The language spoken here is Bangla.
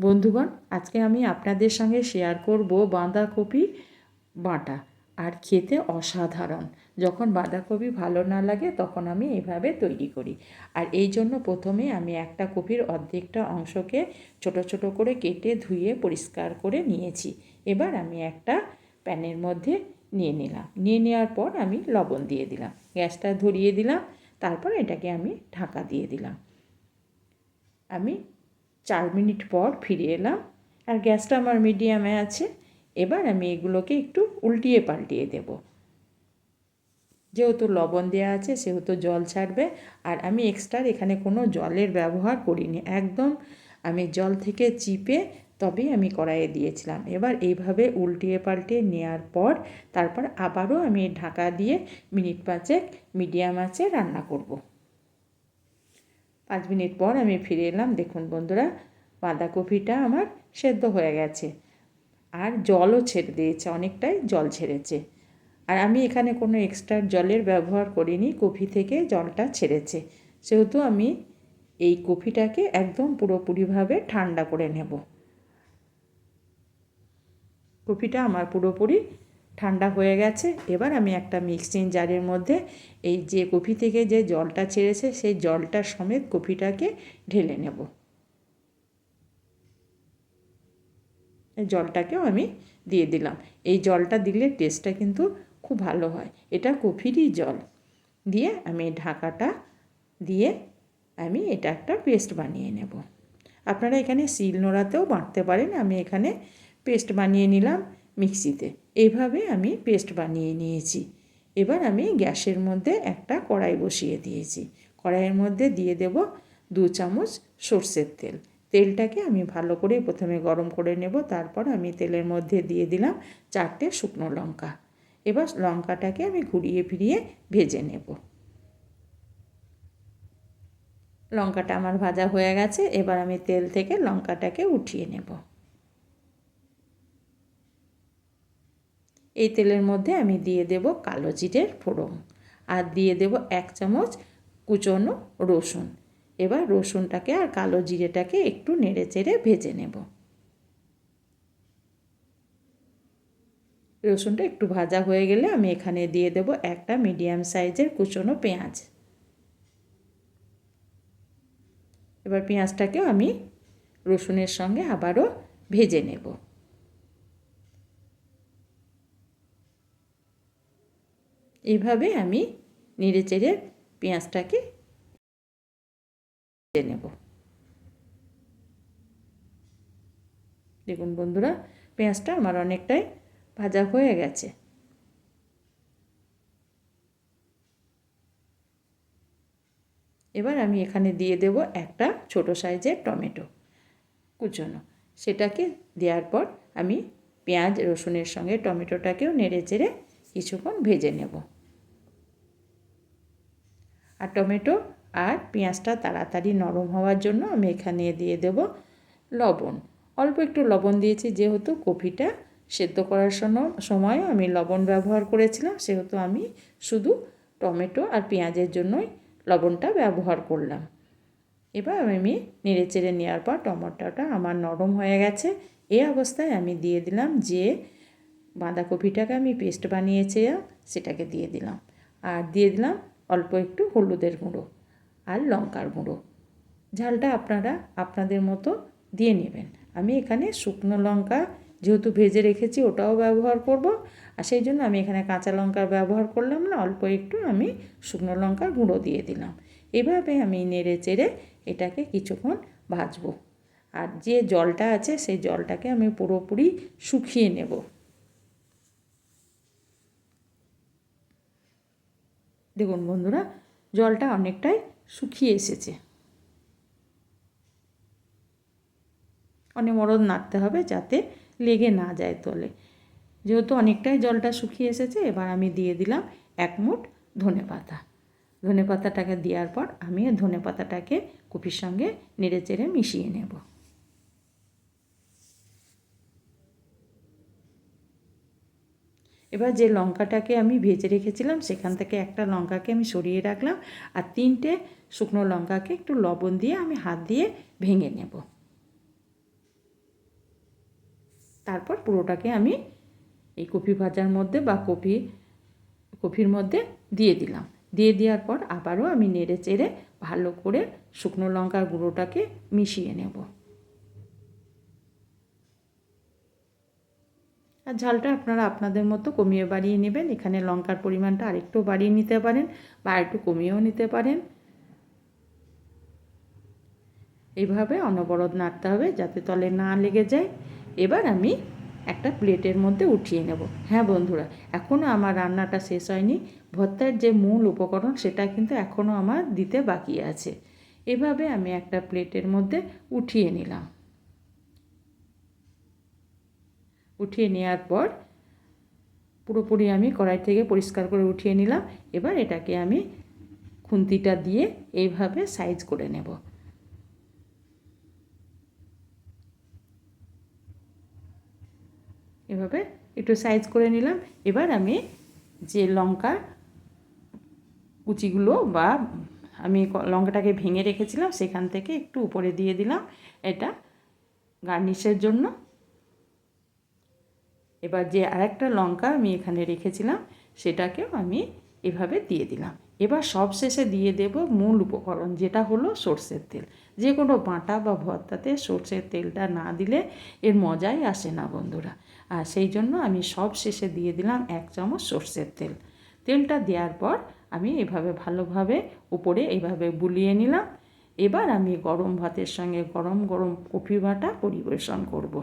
বন্ধুগণ, আজকে আমি আপনাদের সঙ্গে শেয়ার করব বাঁধাকপি বাটা। আর খেতে অসাধারণ। যখন বাঁধাকপি ভালো না লাগে, তখন আমি এভাবে তৈরি করি। আর এই জন্য প্রথমে আমি একটা কপির অর্ধেকটা অংশকে ছোট ছোট করে কেটে ধুয়ে পরিষ্কার করে নিয়েছি। এবার আমি একটা প্যানের মধ্যে নিয়ে নিলাম। নিয়ে নেওয়ার পর আমি লবণ দিয়ে দিলাম। গ্যাসটা ধরিয়ে দিলাম। তারপর এটাকে আমি ঢাকা দিয়ে দিলাম। আমি চার মিনিট পর ফিরে এলাম আর গ্যাসটা আমার মিডিয়ামে আছে। এবার আমি এগুলোকে একটু উল্টিয়ে পাল্টিয়ে দেব। যেহেতু লবণ দেওয়া আছে, সেহেতু জল ছাড়বে। আর আমি এক্সট্রা এখানে কোনো জলের ব্যবহার করিনি। একদম আমি জল থেকে চিপে তবেই আমি কড়াইয়ে দিয়েছিলাম। এবার এইভাবে উল্টিয়ে পাল্টিয়ে নেওয়ার পর তারপর আবারও আমি ঢাকা দিয়ে মিনিট পাঁচেক মিডিয়াম আছে রান্না করব। পাঁচ মিনিট পর আমি ফিরে এলাম। দেখুন বন্ধুরা, বাঁধাকপিটা আমার সেদ্ধ হয়ে গেছে। আর জলও ছেড়ে দিয়েছে, অনেকটাই জল ছেড়েছে। আর আমি এখানে কোনো এক্সট্রা জলের ব্যবহার করিনি, কফি থেকে জলটা ছেড়েছে। সেহেতু আমি এই কফিটাকে একদম পুরোপুরিভাবে ঠান্ডা করে নেব। কফিটা আমার পুরোপুরি ঠান্ডা হয়ে গেছে। এবার আমি একটা মিক্সিং জারের মধ্যে এই যে কফি থেকে যে জলটা ছেড়েছে, সেই জলটা সমেত কফিটাকে ঢেলে নেব। জলটাকেও আমি দিয়ে দিলাম। এই জলটা দিলে টেস্টটা কিন্তু খুব ভালো হয়। এটা কফিরই জল। দিয়ে আমি ঢাকাটা দিয়ে আমি এটা একটা পেস্ট বানিয়ে নেব। আপনারা এখানে শিল নোড়াতেও বাঁটতে পারেন। আমি এখানে পেস্ট বানিয়ে নিলাম। মিক্সিতে। এইভাবে আমি পেস্ট বানিয়ে নিয়েছি। এবার আমি গ্যাসের মধ্যে একটা কড়াই বসিয়ে দিয়েছি। কড়াইয়ের মধ্যে দিয়ে দেব দু চামচ সর্ষের তেল। তেলটাকে আমি ভালো করে প্রথমে গরম করে নেব, তারপর আমি তেলের মধ্যে দিয়ে দিলাম চারটে শুকনো লঙ্কা। এবার লঙ্কাটাকে আমি ঘুরিয়ে ফিরিয়ে ভেজে নেব। লঙ্কাটা আমার ভাজা হয়ে গেছে, এবার আমি তেল থেকে লঙ্কাটাকে উঠিয়ে নেব। এই তেলের মধ্যে আমি দিয়ে দেব কালো জিরের ফোড়ন আর দিয়ে দেব এক চামচ কুচনো রসুন। এবার রসুনটাকে আর কালো জিরেটাকে একটু নেড়ে চেড়ে ভেজে নেব। রসুনটা একটু ভাজা হয়ে গেলে আমি এখানে দিয়ে দেব একটা মিডিয়াম সাইজের কুচনো পেঁয়াজ। এবার পেঁয়াজটাকেও আমি রসুনের সঙ্গে আবারও ভেজে নেব। এইভাবে আমি নেড়ে চেড়ে পেঁয়াজটাকে নেব। দেখুন বন্ধুরা, পেঁয়াজটা আমার অনেকটাই ভাজা হয়ে গেছে। এবার আমি এখানে দিয়ে দেব একটা ছোট সাইজের টমেটো কুচনো। সেটাকে দেওয়ার পর আমি পেঁয়াজ, রসুনের সঙ্গে টমেটোটাকেও নেড়ে চেড়ে কিছুক্ষণ ভেজে নেব। আর টমেটো আর পেঁয়াজটা তাড়াতাড়ি নরম হওয়ার জন্য আমি এখানে দিয়ে দেব লবণ। অল্প একটু লবণ দিয়েছি, যেহেতু কপিটা সেদ্ধ করার সময় আমি লবণ ব্যবহার করেছিলাম, সেহেতু আমি শুধু টমেটো আর পেঁয়াজের জন্যই লবণটা ব্যবহার করলাম। এবার আমি নেড়ে চেড়ে নেওয়ার পর টমেটোটা আমার নরম হয়ে গেছে। এই অবস্থায় আমি দিয়ে দিলাম যে বাঁধাকপিটাকে আমি পেস্ট বানিয়েছিলাম সেটাকে দিয়ে দিলাম। আর দিয়ে দিলাম অল্প একটু হলুদের গুঁড়ো আর লঙ্কার গুঁড়ো। ঝালটা আপনারা আপনাদের মতো দিয়ে নেবেন। আমি এখানে শুকনো লঙ্কা যেহেতু ভেজে রেখেছি, ওটাও ব্যবহার করব। আর সেই জন্য আমি এখানে কাঁচা লঙ্কার ব্যবহার করলাম না, অল্প একটু আমি শুকনো লঙ্কার গুঁড়ো দিয়ে দিলাম। এভাবে আমি নেড়ে চেড়ে এটাকে কিছুক্ষণ ভাজবো। আর যে জলটা আছে, সেই জলটাকে আমি পুরোপুরি শুকিয়ে নেব। দেখুন বন্ধুরা, জলটা অনেকটাই শুকিয়ে এসেছে। অনেক মরদ নাড়তে হবে যাতে লেগে না যায় তলে। যেহেতু অনেকটাই জলটা শুকিয়ে এসেছে, এবার আমি দিয়ে দিলাম এক মুঠ ধনে পাতা। ধনে পাতাটাকে দেওয়ার পর আমি ধনে পাতাটাকে কপির সঙ্গে নেড়ে চেড়ে মিশিয়ে নেব। এবার যে লঙ্কাটাকে আমি ভেজে রেখেছিলাম, সেখান থেকে একটা লঙ্কাকে আমি সরিয়ে রাখলাম আর তিনটে শুকনো লঙ্কাকে একটু লবণ দিয়ে আমি হাত দিয়ে ভেঙে নেব। তারপর পুরোটাকে আমি এই কপি ভাজার মধ্যে বা কপি কপির মধ্যে দিয়ে দিলাম। দিয়ে দেওয়ার পর আবারও আমি নেড়ে চেড়ে ভালো করে শুকনো লঙ্কার গুঁড়োটাকে মিশিয়ে নেব। আর ঝালটা আপনারা আপনাদের মতো কমিয়ে বাড়িয়ে নেবেন। এখানে লঙ্কার পরিমাণটা আরেকটু বাড়িয়ে নিতে পারেন বা একটু কমিয়েও নিতে পারেন। এইভাবে অনবরত নাড়তে হবে যাতে তলে না লেগে যায়। এবার আমি একটা প্লেটের মধ্যে উঠিয়ে নেব। হ্যাঁ বন্ধুরা এখনও আমার রান্নাটা শেষ হয়নি। ভর্তার যে মূল উপকরণ সেটা কিন্তু এখনও আমার দিতে বাকি আছে। এভাবে আমি একটা প্লেটের মধ্যে উঠিয়ে নিলাম। উঠিয়ে নেওয়ার পর পুরোপুরি আমি কড়াই থেকে পরিষ্কার করে উঠিয়ে নিলাম। এবার এটাকে আমি খুন্তিটা দিয়ে এইভাবে সাইজ করে নেব। এভাবে একটু সাইজ করে নিলাম। এবার আমি যে লঙ্কা কুচিগুলো বা আমি লঙ্কাটাকে ভেঙে রেখেছিলাম, সেখান থেকে একটু উপরে দিয়ে দিলাম। এটা গার্নিশের জন্য এবার যে আরেকটা লঙ্কা আমি এখানে রেখেছিলাম, সেটাকেও আমি এভাবে দিয়ে দিলাম। এবার সব শেষে দিয়ে দেব মূল উপকরণ, যেটা হলো সর্ষের তেল। যে কোনো বাটা বা ভর্তাতে সর্ষের তেলটা না দিলে এর মজাই আসে না বন্ধুরা। আর সেই জন্য আমি সব শেষে দিয়ে দিলাম এক চামচ সর্ষের তেল। তেলটা দেওয়ার পর আমি এভাবে ভালোভাবে উপরে এইভাবে বুলিয়ে নিলাম। এবার আমি গরম ভাতের সঙ্গে গরম গরম কফি বাটা পরিবেশন করব।